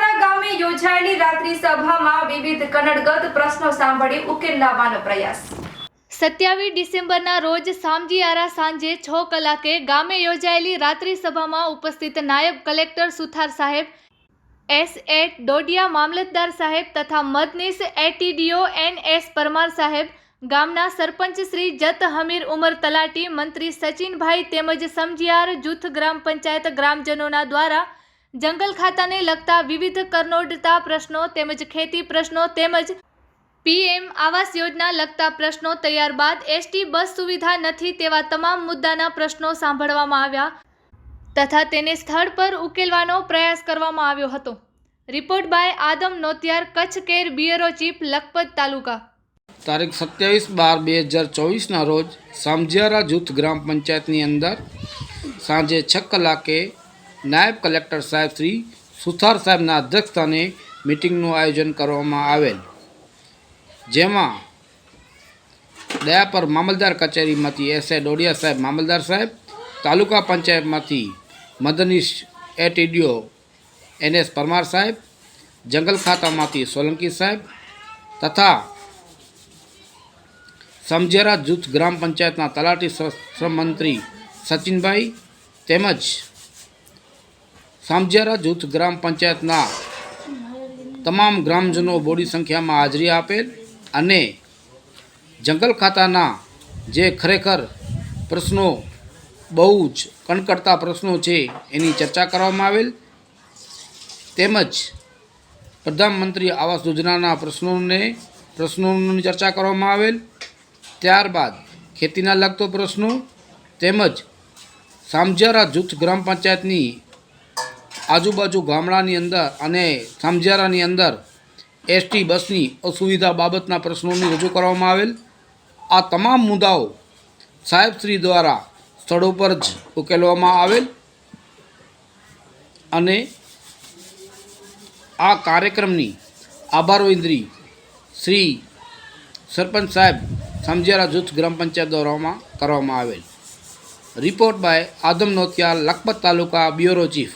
કુલારા ગામે યોજાયેલી રોજ સામજીયારા સાંજે છ કલાકે ગામે યોજાયેલી રાત્રિ સભામાં ઉપસ્થિત નાયબ કલેક્ટર સુથાર સાહેબ, એસ એટ ડોડિયા મામલતદાર સાહેબ તથા મદનીશ એટીડીઓ એન એસ પરમાર સાહેબ, ગામના સરપંચ શ્રી જત હમીર ઉમર તલાટી મંત્રી સચિનભાઈ તેમજ સમજીયાર જૂથ ગ્રામ પંચાયત ગ્રામજનોના દ્વારા જંગલ ખાતાને લગતા વિવિધ કરનોડતા પ્રશ્નો તેમજ ખેતી પ્રશ્નો તેમજ પીએમ આવાસ યોજના લગતા પ્રશ્નો તૈયાર બાદ એસટી બસ સુવિધા નથી તેવા તમામ મુદ્દાના પ્રશ્નો સાંભળવામાં આવ્યા તથા તેને સ્થળ પર ઉકેલવાનો પ્રયાસ કરવામાં આવ્યો હતો. Report by Adam Notiyar, Kutch care bureau chief, Lakhpat taluka. તારીખ સત્યાવીસ બાર બે હજાર ચોવીસના રોજ સામજિયારા જૂથ ગ્રામ પંચાયતની અંદર સાંજે છ કલાકે નાયબ કલેક્ટર સાહેબ શ્રી સુથાર સાહેબના અધ્યક્ષસ્થાને મિટિંગનું આયોજન કરવામાં આવેલ. જેમાં દયાપર મામલદાર કચેરીમાંથી એસ એ ડોડિયા સાહેબ મામલદાર સાહેબ, તાલુકા પંચાયતમાંથી મદનીશ એટીડીઓ એન એસ પરમાર સાહેબ, જંગલ ખાતામાંથી સોલંકી સાહેબ તથા સમજેરા જૂથ ગ્રામ પંચાયતના તલાટી શ્રમ મંત્રી સચિનભાઈ તેમજ સામજેરા જૂથ ગ્રામ પંચાયતના તમામ ગ્રામજનો બોડી સંખ્યામાં હાજરી આપેલ અને જંગલ ખાતાના જે ખરેખર પ્રશ્નો, બહુ જ કણકડતા પ્રશ્નો છે એની ચર્ચા કરવામાં આવેલ. તેમજ પ્રધાનમંત્રી આવાસ યોજનાના પ્રશ્નોને, પ્રશ્નોની ચર્ચા કરવામાં આવેલ. ત્યારબાદ ખેતીના લગતો પ્રશ્નો તેમજ સામજિયારા જૂથ ગ્રામ પંચાયતની આજુબાજુ ગામડાની અંદર અને સામજિયારાની અંદર એસટી બસની અસુવિધા બાબતના પ્રશ્નોની રજૂ કરવામાં આવેલ. આ તમામ મુદ્દાઓ સાહેબશ્રી દ્વારા સ્થળો પર જ ઉકેલવામાં આવેલ અને આ કાર્યક્રમની આભારવિંદરી શ્રી સરપંચ સાહેબ સમજેરા જૂથ ગ્રામ પંચાયત દ્વારામાં કરવામાં આવેલ. Report by Adam Notiya Lakhpat taluka bureau chief.